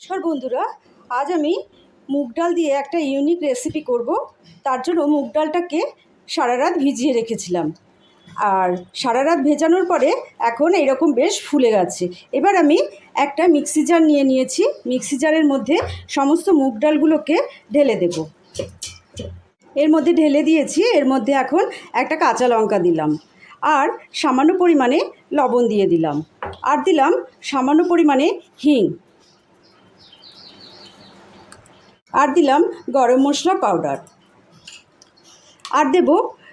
নমস্কার বন্ধুরা, আজ আমি মুগ ডাল দিয়ে একটা ইউনিক রেসিপি করব। তার জন্য মুগ ডালটাকে সারা রাত ভিজিয়ে রেখেছিলাম। আর সারা রাত ভেজানোর পরে এখন এরকম বেশ ফুলে গেছে। এবার আমি একটা মিক্সি জার নিয়ে নিয়েছি। মিক্সি জারের মধ্যে সমস্ত মুগ ডালগুলোকে ঢেলে দেব। এর মধ্যে ঢেলে দিয়েছি। এর মধ্যে এখন একটা কাঁচা লঙ্কা দিলাম। আর সামান্য পরিমাণে লবণ দিয়ে দিলাম। আর দিলাম সামান্য পরিমাণে হিং। আর দিলাম গরম মশলা পাউডার আর দেব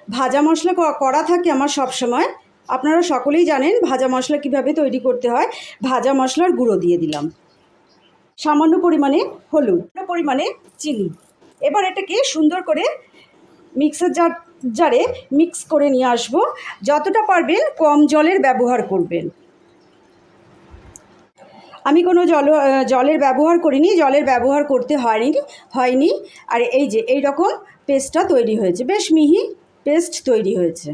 ভাজা মশলা করা থাকে আমার সব সময়। আপনারা সকলেই জানেন ভাজা মশলা কীভাবে তৈরি করতে হয়। ভাজা মশলার গুঁড়ো দিয়ে দিলাম। সামান্য পরিমাণে হলুদ পরিমাণে চিনি। এবার এটাকে সুন্দর করে মিক্সার জার জারে মিক্স করে নিয়ে আসব। যতটা পারবেন কম জলের ব্যবহার করবেন। আমি কোনো জল জলের ব্যবহার করিনি, জলের ব্যবহার করতে হয়নি হয়নি। আর এই যে, এই রকম পেস্টটা তৈরি হয়েছে। বেশ মিহি পেস্ট তৈরি হয়েছে।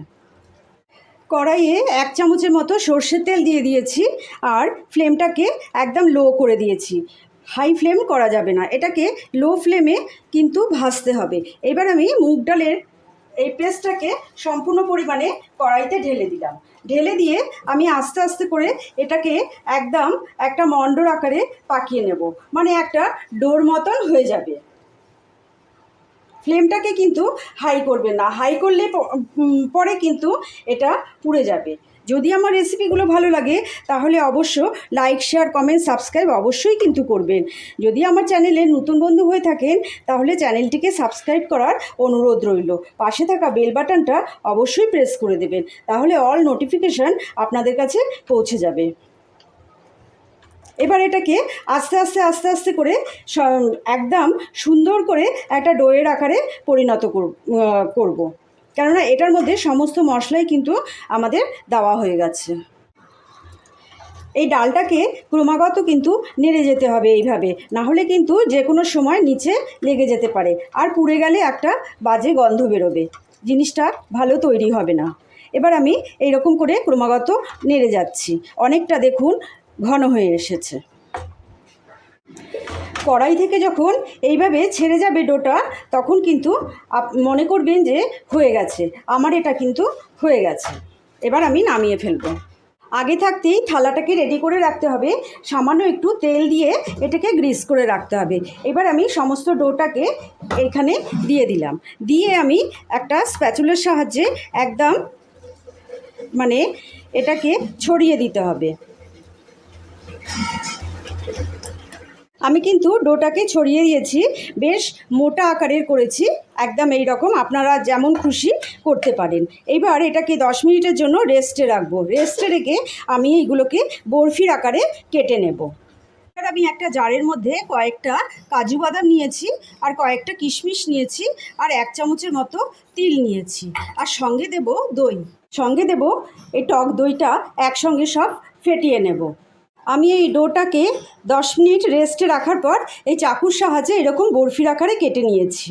কড়াইয়ে এক চামচের মতো সর্ষের তেল দিয়ে দিয়েছি আর ফ্লেমটাকে একদম লো করে দিয়েছি। হাই ফ্লেম করা যাবে না। এটাকে লো ফ্লেমে কিন্তু ভাজতে হবে। এবার আমি মুগ ডালের এই পেস্টটাকে সম্পূর্ণ পরিমাণে কড়াইতে ঢেলে দিলাম। ঢেলে দিয়ে আমি আস্তে আস্তে করে এটাকে একদম একটা মণ্ডর আকারে পাকিয়ে নেব। মানে একটা ডোর মতন হয়ে যাবে। ফ্লেমটাকে কিন্তু হাই করবে না। হাই করলে পরে কিন্তু এটা পুড়ে যাবে। যদি আমার রেসিপিগুলো ভালো লাগে, তাহলে অবশ্য লাইক শেয়ার কমেন্ট সাবস্ক্রাইব অবশ্যই কিন্তু করবেন। যদি আমার চ্যানেলে নতুন বন্ধু হয়ে থাকেন, তাহলে চ্যানেলটিকে সাবস্ক্রাইব করার অনুরোধ রইল। পাশে থাকা বেল বাটনটা অবশ্যই প্রেস করে দেবেন, তাহলে অল নোটিফিকেশান আপনাদের কাছে পৌঁছে যাবে। এবার এটাকে আস্তে আস্তে আস্তে আস্তে করে একদম সুন্দর করে একটা ডোয়ের আকারে পরিণত করব। কেননা এটার মধ্যে সমস্ত মশলাই কিন্তু আমাদের দেওয়া হয়ে গেছে। এই ডালটাকে ক্রমাগত কিন্তু নেড়ে যেতে হবে এইভাবে না হলে কিন্তু যে কোনো সময় নিচে লেগে যেতে পারে আর পুড়ে গেলে একটা বাজে গন্ধ বেরোবে, জিনিসটা ভালো তৈরি হবে না। এবার আমি এইরকম করে ক্রমাগত নেড়ে যাচ্ছি, অনেকটা দেখুন ঘন হয়ে এসেছে। কড়াই থেকে যখন এইভাবে ছেড়ে যাবে ডোটা, তখন কিন্তু মনে করবেন যে হয়ে গেছে। আমার এটা কিন্তু হয়ে গেছে। এবার আমি নামিয়ে ফেলব। আগে থাকতেই থালাটাকে রেডি করে রাখতে হবে। সামান্য একটু তেল দিয়ে এটাকে গ্রিস করে রাখতে হবে। এবার আমি সমস্ত ডোটাকে এখানে দিয়ে দিলাম। দিয়ে আমি একটা স্প্যাচুলের সাহায্যে একদম মানে এটাকে ছড়িয়ে দিতে হবে। আমি কিন্তু ডোটাকে ছড়িয়ে দিয়েছি, বেশ মোটা আকারের করেছি, একদম এই রকম আপনারা যেমন খুশি করতে পারেন। এইবার এটাকে দশ মিনিটের জন্য রেস্টে রাখব। রেস্টে রেখে আমি এইগুলোকে বরফির আকারে কেটে নেব। এবার আমি একটা জারের মধ্যে কয়েকটা কাজু বাদাম নিয়েছি আর কয়েকটা কিশমিশ নিয়েছি আর এক চামচের মতো তিল নিয়েছি আর সঙ্গে দেব দই। সঙ্গে দেব এই টক দইটা একসঙ্গে সব ফেটিয়ে নেব। আমি এই ডোটাকে দশ মিনিট রেস্টে রাখার পর এই চাকুর সাহায্যে এরকম বরফির আকারে কেটে নিয়েছি।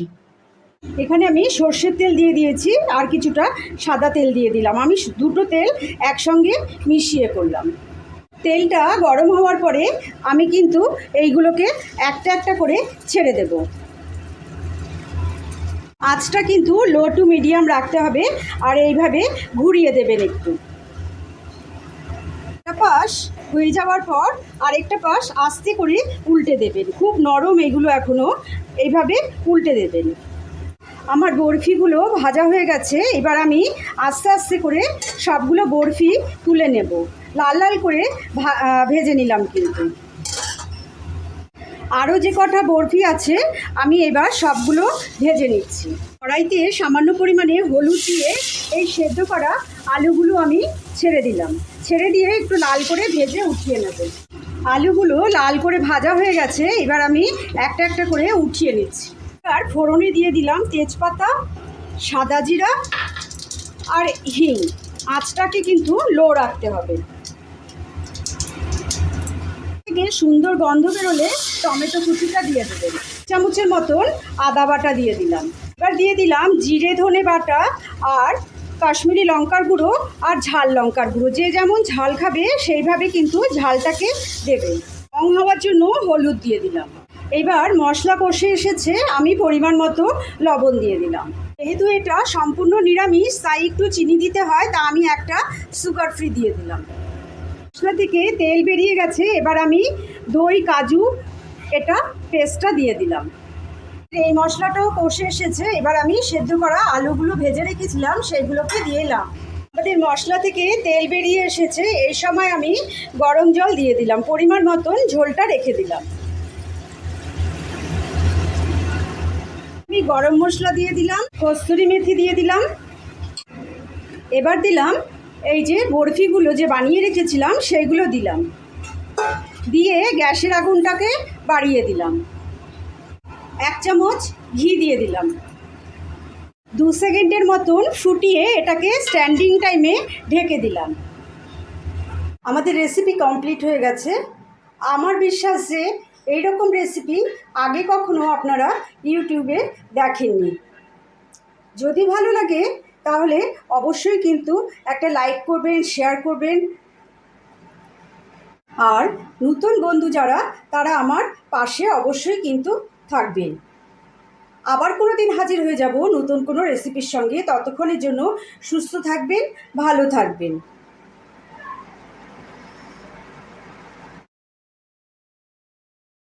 এখানে আমি সর্ষের তেল দিয়ে দিয়েছি আর কিছুটা সাদা তেল দিয়ে দিলাম। আমি দুটো তেল একসঙ্গে মিশিয়ে করলাম। তেলটা গরম হওয়ার পরে আমি কিন্তু এইগুলোকে একটা একটা করে ছেড়ে দেব। আঁচটা কিন্তু লো টু মিডিয়াম রাখতে হবে আর এইভাবে ঘুরিয়ে দেবেন একটু। পাশ হয়ে যাওয়ার পর আরেকটা পাশ আস্তে করে উল্টে দেবেন। খুব নরম এগুলো এখনও এইভাবে উল্টে দেবেন। আমার বরফিগুলো ভাজা হয়ে গেছে, এবার আমি আস্তে আস্তে করে সবগুলো বরফি তুলে নেব। লাল লাল করে ভেজে নিলাম কিন্তু। আরও যে কটা বরফি আছে, আমি এবার সবগুলো ভেজে নিচ্ছি। কড়াইতে সামান্য পরিমাণে হলুদ দিয়ে এই সেদ্ধ করা আলুগুলো আমি ছেড়ে দিলাম। ছেড়ে দিয়ে একটু লাল করে ভেজে উঠিয়ে নেব। আলুগুলো লাল করে ভাজা হয়ে গেছে, এবার আমি একটা একটা করে উঠিয়ে নিচ্ছি। আর ফোড়নে দিয়ে দিলাম তেজপাতা, সাদা জিরা আর হিং। আঁচটাকে কিন্তু লো রাখতে হবে। থেকে সুন্দর গন্ধ বেরোলে টমেটো কুচিটা দিয়ে দেবেন। চামচের মতন আদা বাটা দিয়ে দিলাম। এবার দিয়ে দিলাম জিরে ধনে বাটা আর কাশ্মীরি লঙ্কার গুঁড়ো আর ঝাল লঙ্কার গুঁড়ো। যে যেমন ঝাল খাবে, সেইভাবে কিন্তু ঝালটাকে দেবেন রং হওয়ার জন্য হলুদ দিয়ে দিলাম। এবার মশলা কষে এসেছে, আমি পরিমাণ মতো লবণ দিয়ে দিলাম। যেহেতু এটা সম্পূর্ণ নিরামিষ, তাই একটু চিনি দিতে হয়, তা আমি একটা সুগার ফ্রি দিয়ে দিলাম। মশলা থেকে তেল বেরিয়ে গেছে, এবার আমি দই, কাজু, এটা পেস্টটা দিয়ে দিলাম। এই মশলাটাও কষে এসেছে। এবার আমি সেদ্ধ করা আলুগুলো ভেজে রেখেছিলাম, সেগুলোকে দিয়ে এলাম। আমাদের মশলা থেকে তেল বেরিয়ে এসেছে, এই সময় আমি গরম জল দিয়ে দিলাম, পরিমাণ মতন ঝোলটা রেখে দিলাম। আমি গরম মশলা দিয়ে দিলাম, কস্তুরি মেথি দিয়ে দিলাম। এবার দিলাম এই যে বরফিগুলো যে বানিয়ে রেখেছিলাম, সেইগুলো দিলাম। দিয়ে গ্যাসের আগুনটাকে বাড়িয়ে দিলাম। এক চামচ ঘি দিয়ে দিলাম। দু সেকেন্ডের মতন ফুটিয়ে এটাকে স্ট্যান্ডিং টাইমে ঢেকে দিলাম। আমাদের রেসিপি কমপ্লিট হয়ে গেছে। আমার বিশ্বাস যে এইরকম রেসিপি আগে কখনো আপনারা ইউটিউবে দেখেননি। যদি ভালো লাগে, তাহলে অবশ্যই কিন্তু একটা লাইক করবেন শেয়ার করবেন। আর নতুন বন্ধু যারা, তারা আমার পাশে অবশ্যই কিন্তু থাকবেন। আবার কোনো দিন হাজির হয়ে যাব নতুন কোনো রেসিপির সঙ্গে। ততক্ষণের জন্য সুস্থ থাকবেন, ভালো থাকবেন।